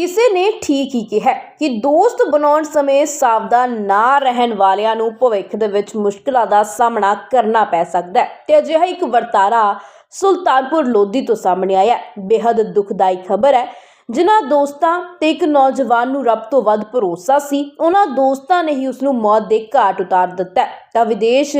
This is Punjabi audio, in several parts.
ਕਿਸੇ ਨੇ ਠੀਕ ਹੀ ਕਿਹਾ ਕਿ ਦੋਸਤ ਬਣਾਉਣ ਸਮੇਂ ਸਾਵਧਾਨ ਨਾ ਰਹਿਣ ਵਾਲਿਆਂ ਨੂੰ ਭਵਿੱਖ ਦੇ ਵਿੱਚ ਮੁਸ਼ਕਲਾਂ ਦਾ ਸਾਹਮਣਾ ਕਰਨਾ ਪੈ ਸਕਦਾ ਹੈ। ਤੇ ਅਜਿਹਾ ਇੱਕ ਵਰਤਾਰਾ ਸੁਲਤਾਨਪੁਰ ਲੋਧੀ ਤੋਂ ਸਾਹਮਣੇ ਆਇਆ ਹੈ। ਬੇहद ਦੁਖਦਾਈ ਖਬਰ ਹੈ। ਜਿਨ੍ਹਾਂ ਦੋਸਤਾਂ ਤੇ ਇੱਕ ਨੌਜਵਾਨ ਨੂੰ ਰੱਬ ਤੋਂ ਵੱਧ ਭਰੋਸਾ ਸੀ, ਉਹਨਾਂ ਦੋਸਤਾਂ ਨੇ ਹੀ ਉਸ ਨੂੰ ਮੌਤ ਦੇ ਘਾਟ ਉਤਾਰ ਦਿੱਤਾ ਤਾਂ ਵਿਦੇਸ਼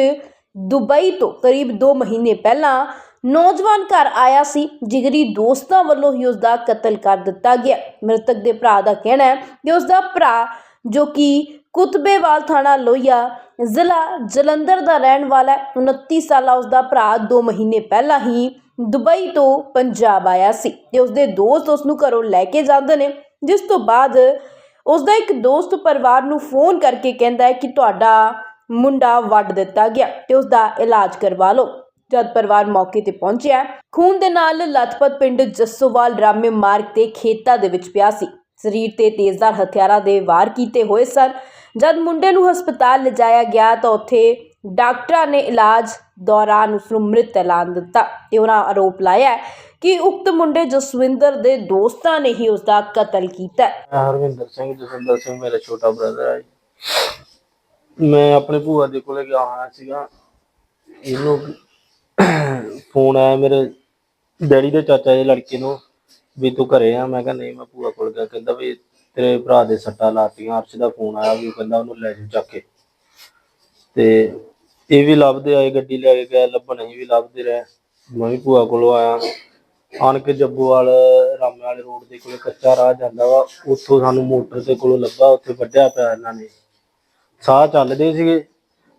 ਦੁਬਈ ਤੋਂ ਕਰੀਬ 2 ਮਹੀਨੇ ਪਹਿਲਾਂ ਨੌਜਵਾਨ ਘਰ ਆਇਆ ਸੀ, ਜਿਗਰੀ ਦੋਸਤਾਂ ਵੱਲੋਂ ਹੀ ਉਸ ਦਾ ਕਤਲ ਕਰ ਦਿੱਤਾ ਗਿਆ। ਮ੍ਰਿਤਕ ਦੇ ਭਰਾ ਦਾ ਕਹਿਣਾ ਹੈ ਕਿ ਉਸ ਦਾ ਭਰਾ, ਜੋ ਕਿ ਕੁਤਬੇਵਾਲ ਥਾਣਾ ਲੋਹੀਆ, ਜ਼ਿਲ੍ਹਾ ਜਲੰਧਰ ਦਾ ਰਹਿਣ ਵਾਲਾ ਹੈ 29 ਸਾਲਾ ਉਸ ਦਾ ਭਰਾ 2 ਮਹੀਨੇ ਪਹਿਲਾਂ ਹੀ ਦੁਬਈ ਤੋਂ ਪੰਜਾਬ ਆਇਆ ਸੀ ਤੇ ਉਸ ਦੇ ਦੋਸਤ ਉਸ ਨੂੰ ਘਰੋਂ ਲੈ ਕੇ ਜਾਂਦੇ ਨੇ, ਜਿਸ ਤੋਂ ਬਾਅਦ ਉਸ ਦਾ ਇੱਕ ਦੋਸਤ ਪਰਿਵਾਰ ਨੂੰ ਫੋਨ ਕਰਕੇ ਕਹਿੰਦਾ ਹੈ ਕਿ ਤੁਹਾਡਾ ਮੁੰਡਾ ਵੱਢ ਦਿੱਤਾ ਗਿਆ ਤੇ ਉਸ ਦਾ ਇਲਾਜ ਕਰਵਾ ਲਓ। ਜਦ ਪਰਿਵਾਰ ਮੌਕੇ ਤੇ ਪਹੁੰਚਿਆ, ਖੂਨ ਦੇ ਨਾਲ ਲਥਪਥ ਪਿੰਡ ਜੱਸੋਵਾਲ ਰਾਮੇ ਮਾਰਗ ਤੇ ਖੇਤਾਂ ਦੇ ਵਿੱਚ ਪਿਆ ਸੀ। ਸਰੀਰ ਤੇ ਤੇਜ਼ਧਾਰ ਹਥਿਆਰਾਂ ਦੇ ਵਾਰ ਕੀਤੇ ਹੋਏ ਸਨ। ਜਦ ਮੁੰਡੇ ਨੂੰ ਹਸਪਤਾਲ ਲਿਜਾਇਆ ਗਿਆ ਤਾਂ ਉੱਥੇ ਡਾਕਟਰਾਂ ਨੇ ਇਲਾਜ ਦੌਰਾਨ ਉਸ ਨੂੰ ਮ੍ਰਿਤ ਐਲਾਨ ਦਿੱਤਾ ਤੇ ਉਹਨਾਂ ਆਰੋਪ ਲਾਇਆ ਕਿ ਉਕਤ ਮੁੰਡੇ ਜਸਵਿੰਦਰ ਦੇ ਦੋਸਤਾਂ ਨੇ ਹੀ ਉਸ ਦਾ ਕਤਲ ਕੀਤਾ। ਮੈਂ ਹਰਵਿੰਦਰ ਸਿੰਘ, ਜਸਵਿੰਦਰ ਸਿੰਘ ਮੇਰਾ ਛੋਟਾ ਬ੍ਰਦਰ ਹੈ ਜੀ। ਮੈਂ ਆਪਣੇ ਭੂਆ ਦੇ ਕੋਲੇ ਗਿਆ ਹੋਇਆ ਸੀਗਾ। ਇਹਨੂੰ ਫੋਨ ਆਇਆ ਮੇਰੇ ਡੈਡੀ ਦੇ ਚਾਚਾ ਦੇ ਲੜਕੇ ਨੂੰ ਵੀ ਤੂੰ ਘਰੇ ਆ। ਮੈਂ ਕਿਹਾ ਨਹੀਂ, ਮੈਂ ਭੂਆ ਕੋਲ ਗਿਆ। ਕਹਿੰਦਾ ਵੀ ਤੇਰੇ ਭਰਾ ਦੇ ਸੱਟਾਂ ਲਾਤੀਆਂ ਅਰਸ਼ ਦਾ ਫੋਨ ਆਇਆ ਵੀ ਉਹ ਕਹਿੰਦਾ ਉਹਨੂੰ ਲੈ ਜਾ ਚੱਕ ਕੇ। ਤੇ ਇਹ ਵੀ ਲੱਭਦੇ ਆਏ, ਗੱਡੀ ਲੈ ਕੇ ਗਏ ਲੱਭਣ ਅਸੀਂ ਵੀ ਲੱਭਦੇ ਰਹੇ। ਮੈਂ ਵੀ ਭੂਆ ਕੋਲੋਂ ਆਇਆ। ਆਣ ਕੇ ਜੱਬੂਵਾਲ, ਰਾਮੇ ਵਾਲੇ ਰੋਡ ਦੇ ਕੋਲੇ ਕੱਚਾ ਰਾਹ ਜਾਂਦਾ ਵਾ। ਉੱਥੋਂ ਸਾਨੂੰ ਮੋਟਰ ਦੇ ਕੋਲੋਂ ਲੱਭਾ, ਉੱਥੇ ਵੱਢਿਆ ਪਿਆ ਇਹਨਾਂ ਨੇ। ਸਾਹ ਚੱਲਦੇ ਸੀਗੇ।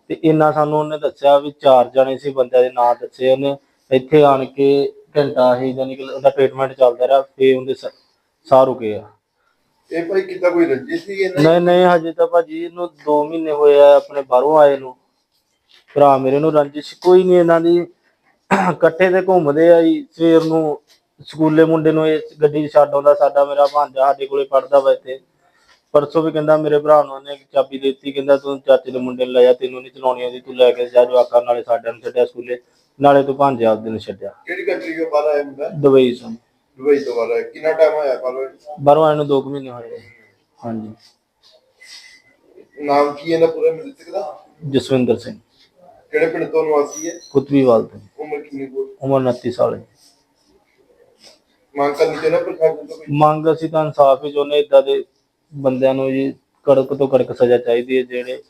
ਤੇ ਇੰਨਾ ਸਾਨੂੰ ਉਹਨੇ ਦੱਸਿਆ ਵੀ ਚਾਰ ਜਣੇ ਸੀ ਬੰਦਿਆਂ ਦੇ ਨਾਂ ਦੱਸੇ ਉਹਨੇ। ਇੱਥੇ ਆਣ ਕੇ ਘੰਟਾ ਹੀ ਜਾਨੀ ਕਿ ਉਹਦਾ ਟ੍ਰੀਟਮੈਂਟ ਚੱਲਦਾ ਰਿਹਾ ਫੇ ਉਹਦੇ ਸ- ਸਾਹ ਰੁਕੇ ਆ। ਇਹ ਭਾਈ ਕਿੱਦਾਂ ਕੋਈ ਰੰਜਿਸ਼ ਸੀ ਇਹਨਾਂ ਨਹੀਂ? ਨਹੀਂ ਹਜੇ ਤਾਂ ਭਾਜੀ ਇਹਨੂੰ 2 ਮਹੀਨੇ ਹੋਏ ਆ ਆਪਣੇ ਬਾਹਰੋਂ ਆਏ ਨੂੰ। ਭਰਾ ਮੇਰੇ ਨੂੰ ਰੰਜਿਸ਼ ਕੋਈ ਨਹੀਂ ਇਹਨਾਂ ਦੀ। ਇਕੱਠੇ ਤੇ ਘੁੰਮਦੇ ਆ ਜੀ ਸਵੇਰ ਨੂੰ ਸਕੂਲੇ ਮੁੰਡੇ ਨੂੰ ਇਹ ਗੱਡੀ 'ਚ ਛੱਡ ਆਉਂਦਾ ਸਾਡਾ ਮੇਰਾ ਭਾਂਜਾ ਸਾਡੇ ਕੋਲੇ ਪੜਦਾ ਵਾ ਇੱਥੇ। ਪਰਸੋਂ ਵੀ ਕਹਿੰਦਾ ਮੇਰੇ ਭਰਾ ਨੂੰ ਉਹਨੇ ਚਾਬੀ ਦੇ ਦਿੱਤੀ ਕਹਿੰਦਾ ਤੂੰ ਚਾਚੇ ਦੇ ਮੁੰਡੇ ਨੂੰ ਲੈ ਜਾ ਤੈਨੂੰ ਨਹੀਂ ਚਲਾਉਣੀ ਆਉਂਦੀ ਤੂੰ ਲੈ ਕੇ ਜਾ ਜਵਾਕਾਂ ਨਾਲੇ ਸਾਡਿਆਂ ਨੂੰ ਛੱਡਿਆ ਸਕੂਲੇ ਨਾਲੇ ਤੂੰ ਭਾਂਜੇ ਆਪਦੇ ਨੂੰ ਛੱਡਿਆ। ਕਿਹੜੀ ਕੰਟਰੀ ਤੋਂ ਬਾਹਰ ਆਇਆ ਮੁੰਡਾ? ਦੁਬਈ ਤੋਂ। ਦੁਬਈ ਤੋਂ ਬਾਹਰ ਆਇਆ। ਕਿੰਨਾ ਟਾਈਮ ਹੋਇਆ ਬਾਹਰ? ਬਾਹਰੋਂ ਆਏ ਨੂੰ 2 ਮਹੀਨੇ ਹੋਏ ਹਾਂਜੀ। ਨਾਮ ਕੀ ਹੈ ਇਹਦਾ ਪੂਰਾ ਮ੍ਰਿਤਕ ਦਾ? ਜਸਵਿੰਦਰ ਸਿੰਘ। ਕਿਹੜੇ ਪਿੰਡ ਤੋਂ ਨਿਵਾਸੀ ਹੈ? ਕੁਤਬੀਵਾਲ ਤੋਂ। ਉਮਰ ਕਿੰਨੀ ਕੁ? ਉਮਰ 29 ਸਾਲ ਹੈ। ਮੰਗ ਕਰਨੀ ਚਾਹੁੰਦਾ ਪ੍ਰਸ਼ਾਸਨ ਤੋਂ ਕੋਈ? ਮੰਗ ਅਸੀਂ ਤਾਂ ਇਨਸਾਫ ਹੀ ਚਾਹੁੰਦੇ ਇਦਾਂ ਦੇ ਬੰਦਿਆਂ ਨੂੰ ਜੀ ਕੜਕ ਤੋਂ ਕੜਕ ਸਜ਼ਾ ਚਾਹੀਦੀ ਹੈ ਜਿਹੜੇ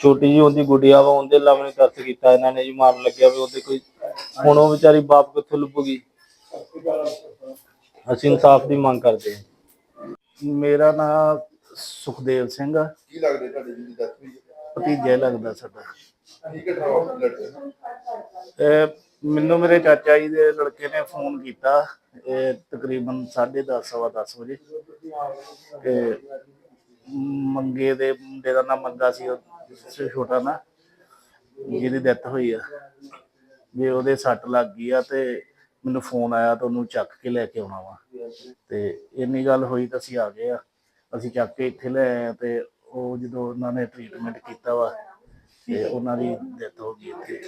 ਛੋਟੀ ਜੀ ਉਹਦੀ ਗੁੱਡੀਆ ਵਾ ਉਹਦੇ ਲਾਵੇਂ ਤਰਸ ਕੀਤਾ ਇਹਨਾਂ ਨੇ ਜੀ ਮਾਰਨ ਲੱਗਿਆ ਵੀ ਉਹਦੇ ਕੋਈ ਹੁਣ ਉਹ ਵਿਚਾਰੀ ਬਾਪ ਕਿੱਥੋਂ ਲੱਭੂਗੀ? ਅਸੀਂ ਇਨਸਾਫ ਦੀ ਮੰਗ ਕਰਦੇ ਹਾਂ। ਮੇਰਾ ਨਾਮ ਸੁਖਦੇਵ ਸਿੰਘ ਆ। ਕੀ ਲੱਗਦਾ ਤੁਹਾਡੇ ਜੀ ਦੀ ਦੱਸ ਵੀ ਭਤੀਜਾ ਹੀ ਲੱਗਦਾ ਸਾਡਾ? ਇਹ ਮੈਨੂੰ ਮੇਰੇ ਚਾਚਾ ਜੀ ਦੇ ਲੜਕੇ ਨੇ ਫੋਨ ਕੀਤਾ, ਇਹ ਤਕਰੀਬਨ 10:30 ਸਵਾ 10 ਵਜੇ। ਤੇ ਮੰਗੇ ਦੇ ਮੁੰਡੇ ਦਾ ਨਾਮ ਮੰਗਾ ਸੀ, ਉਹ ਛੋਟਾ ਨਾ, ਜਿਹਦੀ ਡੈਥ ਹੋਈ ਆ। ਵੀ ਉਹਦੇ ਸੱਟ ਲੱਗ ਗਈ ਆ ਤੇ ਮੈਨੂੰ ਫੋਨ ਆਇਆ ਤਾਂ ਉਹਨੂੰ ਚੱਕ ਕੇ ਲੈ ਕੇ ਆਉਣਾ ਵਾ। ਤੇ ਇੰਨੀ ਗੱਲ ਹੋਈ ਤਾਂ ਅਸੀਂ ਆ ਗਏ ਆ। ਅਸੀਂ ਚੱਕ ਕੇ ਇੱਥੇ ਲੈ ਆਏ ਆ ਤੇ ਉਹ ਜਦੋਂ ਉਹਨਾਂ ਨੇ ਟ੍ਰੀਟਮੈਂਟ ਕੀਤਾ ਵਾ, ਤੇ ਉਹਨਾਂ ਦੀ ਡੈਥ ਹੋ ਗਈ ਇੱਥੇ।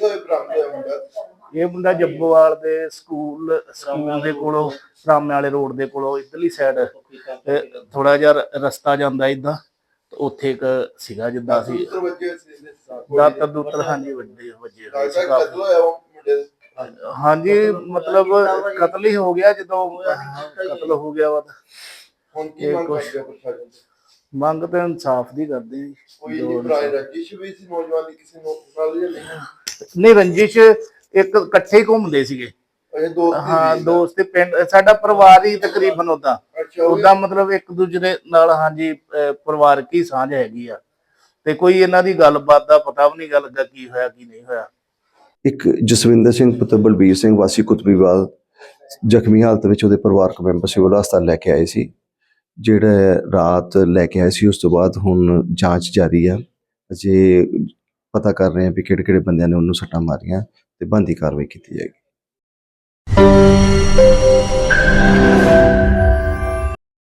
ਇਹ ਮੁੰਡਾ ਜੱਬੋਵਾਲ ਦੇ ਸਕੂਲ ਸਕੂਲ ਦੇ ਕੋਲੋਂ ਰਾਮੇ ਵਾਲੇ ਰੋਡ ਦੇ ਕੋਲੋਂ ਇਧਰਲੀ ਸਾਈਡ ਥੋੜਾ ਜਿਹਾ ਰਸਤਾ ਜਾਂਦਾ ਇਦਾਂ ਉੱਥੇ ਇੱਕ ਸੀਗਾ ਜਿੱਦਾਂ ਸੀ ਦਾਤਰ ਦੂਤਰ ਹਾਂਜੀ ਵੱਡੇ ਵੱਜੇ? ਹਾਂਜੀ ਮਤਲਬ ਕਤਲ ਹੀ ਹੋ ਗਿਆ ਜਦੋਂ ਕਤਲ ਹੋ ਗਿਆ ਵਾ। ਹੁਣ ਕੀ ਮੰਗ ਤੋਂ? ਇਨਸਾਫ ਦੀ ਕਰਦੇ ਆ। ਕੋਈ ਰੰਜਿਸ਼ ਵੀ ਸੀ ਨੌਜਵਾਨ ਦੀ ਕਿਸੇ ਨੂੰ ਨਹੀਂ ਰੰਜਿਸ਼ ਇੱਕ ਇਕੱਠੇ ਹੀ ਘੁੰਮਦੇ ਸੀਗੇ। ਅਜੇ ਦੋਸਤ ਹੀ। ਦੋਸਤ ਤੇ ਪਿੰਡ ਸਾਡਾ ਪਰਿਵਾਰ ਹੀ ਤਕਰੀਬਨ ਉਦਾਂ ਉਦਾਂ ਮਤਲਬ ਇੱਕ ਦੂਜੇ ਦੇ ਨਾਲ ਹਾਂਜੀ ਪਰਿਵਾਰਕ ਹੀ ਸਾਂਝ ਹੈਗੀ ਆ। ਤੇ ਕੋਈ ਇਹਨਾਂ ਦੀ ਗੱਲਬਾਤ ਦਾ ਪਤਾ ਵੀ ਨਹੀਂ ਗਾ ਲੱਗਾ ਕੀ ਹੋਇਆ ਕੀ ਨਹੀਂ ਹੋਇਆ। ਇੱਕ ਜਸਵਿੰਦਰ ਸਿੰਘ ਪੁੱਤਰ ਬਲਬੀਰ ਸਿੰਘ ਵਾਸੀ ਕੁਤਬੀਵਾਲ ਜ਼ਖਮੀ ਹਾਲਤ ਵਿੱਚ ਉਹਦੇ ਪਰਿਵਾਰਕ ਮੈਂਬਰ ਸਿਵਲ ਹਸਪਤਾਲ ਲੈ ਕੇ ਆਏ ਸੀ। ਜਿਹੜਾ ਰਾਤ ਲੈ ਕੇ ਆਏ ਸੀ ਉਸ ਤੋਂ ਬਾਅਦ ਹੁਣ ਜਾਂਚ ਜਾਰੀ ਆ। ਅਜੇ ਪਤਾ ਕਰ ਰਹੇ ਆ ਵੀ ਕਿਹੜੇ ਕਿਹੜੇ ਬੰਦਿਆਂ ਨੇ ਉਹਨੂੰ ਸੱਟਾਂ ਮਾਰੀਆਂ। ਤੇ ਬੰਦੀ ਕਾਰਵਾਈ ਕੀਤੀ ਜਾਏਗੀ।